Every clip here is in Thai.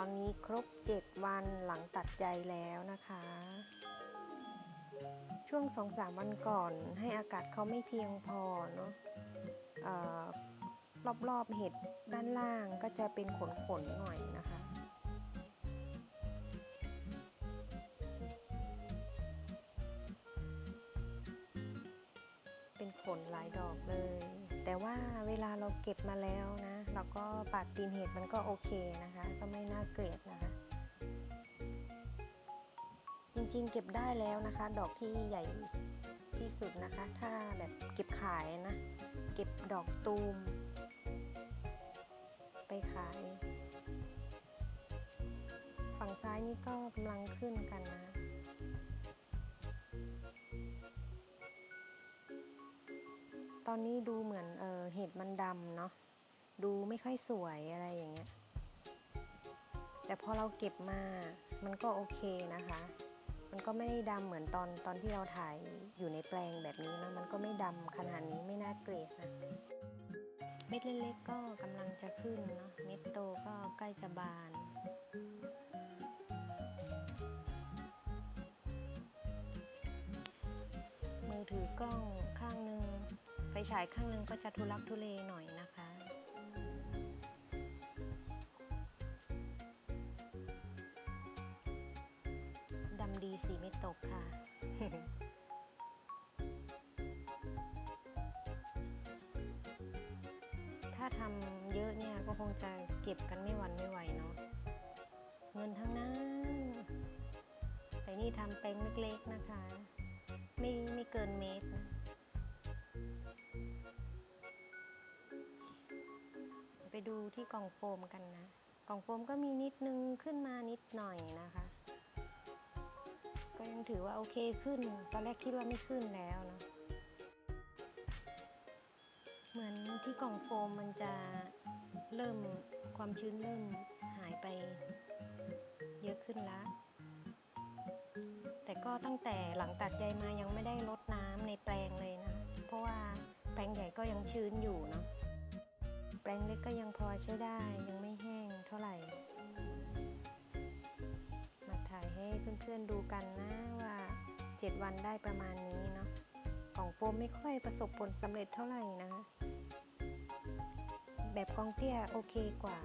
อนนี้ครบ 7 วันหลังตัดใจแล้วนะคะ ช่วง 2-3 วันก่อนให้อากาศเขาไม่เพียงพอเนาะเอ่อรอบๆเห็ดด้านล่างก็จะเป็นขนๆหน่อยนะคะ เป็นขนหลายดอกเลย แต่ว่าเวลาเราเก็บมาแล้วนะเราก็ปาดตีนเห็ดมันก็โอเคนะคะ ก็ไม่น่าเกลียดนะคะ จริงๆเก็บได้แล้วนะคะ ดอกที่ใหญ่ที่สุดนะคะ ถ้าแบบเก็บขายนะ เก็บดอกตูม ไปขาย ฝั่งซ้ายนี่ก็กำลังขึ้นกันนะ อนนี้ดูเหมือนเออเห็ดมันดำเนาะดูไม่ค่อยสวยอะไรอย่างเงี้ย แต่พอเราเก็บมา มันก็โอเคนะคะ มันก็ไม่ได้ดำเหมือนตอนตอนที่เราถ่ายอยู่ในแปลงแบบนี้นะมันก็ไม่ดำขนาดนี้ไม่น่าเกลียดนะ เม็ดเล็กๆก็กำลังจะขึ้นเนาะ เม็ดโตก็ใกล้จะบานมือถือกล้อง ฉายข้างหนึ่งก็จะทุลักทุเลหน่อยนะคะ ดำดีสีไม่ตกค่ะ ถ้าทำเยอะเนี่ยก็คงจะเก็บกันไม่หวันไม่ไหวเนาะ เงินทั้งนั้น แต่นี่ทำแปลงเล็กๆนะคะ ไม่ไม่เกินเมตรนะ ดูที่กล่องโฟมกันนะ กล่องโฟมก็มีนิดนึงขึ้นมานิดหน่อยนะคะ ก็ยังถือว่าโอเคขึ้น ตอนแรกคิดว่าไม่ขึ้นแล้วเนาะ เหมือนที่กล่องโฟมมันจะเริ่มความชื้นเริ่มหายไปเยอะขึ้นแล้วแต่ก็ตั้งแต่หลังตัดใยมายังไม่ได้ลดน้ำในแปลงเลยนะ เพราะว่าแปลงใหญ่ก็ยังชื้นอยู่ ลงเล็กก็ยังพอใช้ได้ยังไม่แห้งเท่าไหร่ มาถ่ายให้เพื่อนๆดูกันนะว่า 7 วันได้ประมาณนี้เนาะกล่องโฟมไม่ค่อยประสบผลสำเร็จเท่าไหร่นะ แบบกองเตี้ยโอเคกว่า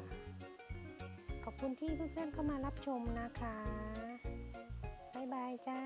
ขอบคุณที่เพื่อนๆเข้ามารับชมนะคะ บ๊ายบายจ้า